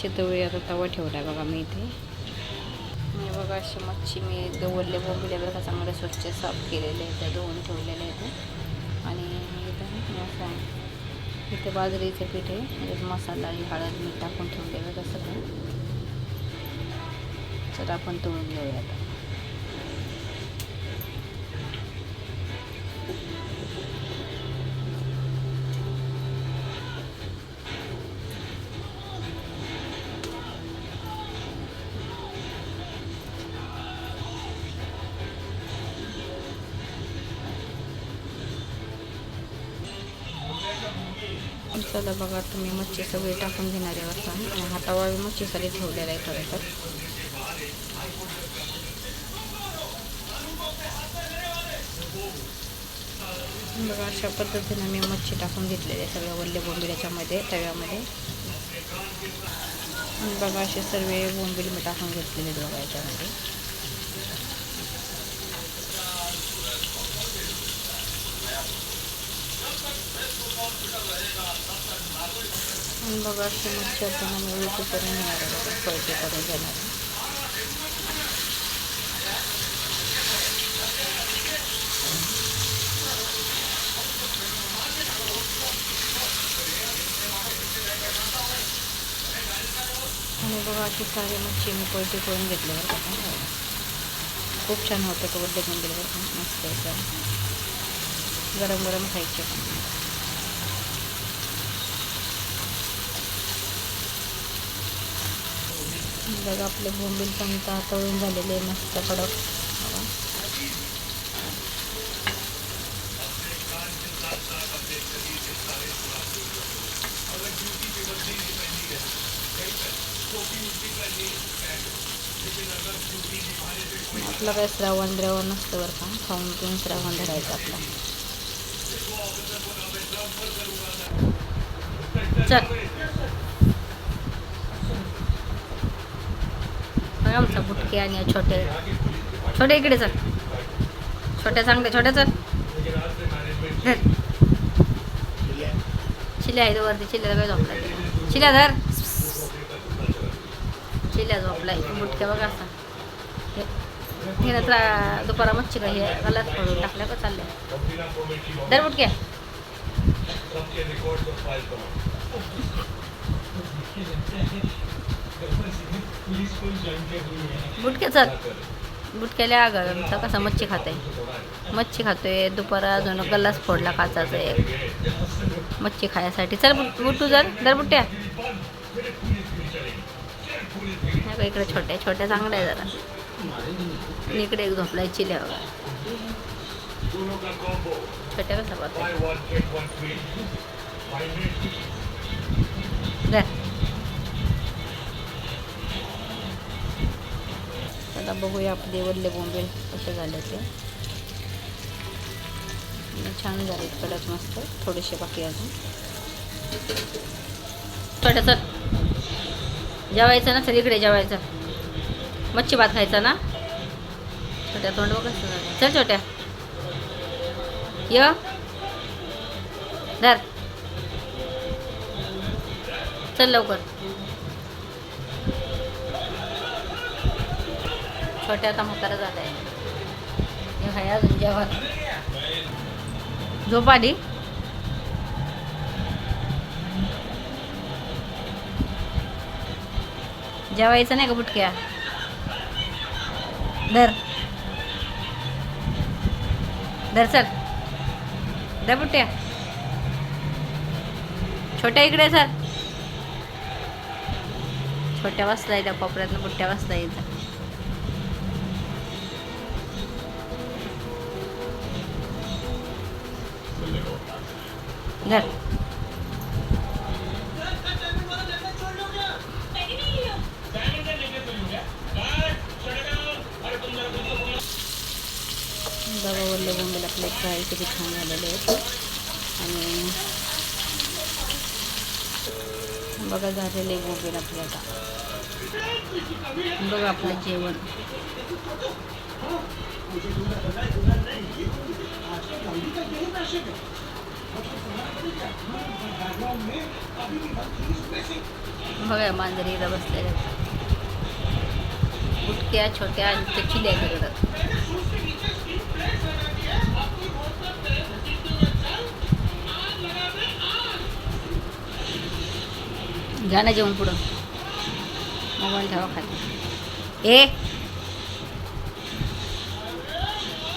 मच्छी तवळी आता तवा ठेवला आहे बघा मी इथे. मी बघा अशी मच्छी मी दवडले बोंबिले बघा चांगले स्वच्छ साफ केलेले आहेत त्या धुवून ठेवलेले आहेत. आणि इथं असं इथे बाजरीचं पीठ आहे मसाला हळद मीठ टाकून ठेवलेलं तसं सगळं. तर आपण तळून घेऊया आता चला बघा तुम्ही मच्छी सगळी टाकून घेणार आहे वाटतं आणि हातावर मच्छीसाठी ठेवलेला आहे खरं तर. बघा अशा पद्धतीनं मी मच्छी टाकून घेतलेली आहे सगळ्या वल्ले बोंबील याच्यामध्ये तव्यामध्ये बघा असे सर्व बोंबील मी टाकून घेतलेले आहेत बघा याच्यामध्ये. आणि बघा अशी मच्छी आपण आम्ही उलटी करून येणार आहे बघा करून जाणार आहे. आणि बघा अशी सारी मच्छी मी पैसे करून घेतली बरं का खूप छान होतं तो वड्डे मंदिर बरं का. मस्त एकदम. गरम गरम खायचे पण. बघा आपले बोंबील पण आता तळून झालेले आहे मस्त कडक. बघा. आपलं काय श्रावण द्रावण नसतं बरं का? खाऊन पिऊन श्रावण धरायचं आपलं. चल. आमचा बुटके आणि छोटे. छोटे इकडे चल. छोट्या चांगले छोट्या चल. धर. चिल्या आहे तो वरती चिल्याला काय झोपलाय चिल्या धर. चिल्या झोपला बुटक्या बघा असा. हे. हे ना तुला दुपारा मच्छी काही हे गलत पडून टाकल्या का चालल्या? दर बुटक्या बुटक्याचा बुटक्याला आग. आमचा कसा मच्छी खाते मच्छी खातोय. दुपारा अजून गल्लाच फोडला काचाचा एक मच्छी खायसाठी. चल बुट बुटू जर दर बुट्ट्या इकडे छोट्या छोट्या चांगल्या जरा. इकडे एक झोपलाय चिल्या छोट्या कसा पाहतो बघूया आपले वल्ले बोंबील कसे झाले ते. छान झाले कडक मस्त थोडेसे बाकी अजून. छोट्या चल जेवायचं ना चल इकडे जेवायचं. मच्छी भात खायचा ना? छोट्या तोंड बघ चल छोट्या. य. धर. चल लवकर. छोट्या आता म्हातारा झालाय. हे अजून जेवण. झोप आली? जेवायचं नाही का बुटक्या? धर. धर चल. धर बुट्ट्या छोट्या इकडे सर छोट्या वाजता येत्या कोपऱ्यातनं बुट्ट्या वाजता येतात धर बघा वल्ले बोंबेल आपले फ्राय किती छान झालेले आहेत. आणि बघा झालेले बोंबेल आपले आता बघा आपलं जेवण. बघा मांजरीला बसलेल्या गुटक्या छोट्या आणि त्या चिल्या करतात घ्या ना जेवण पुढं. मोबाईल ठेवा खाली. ए!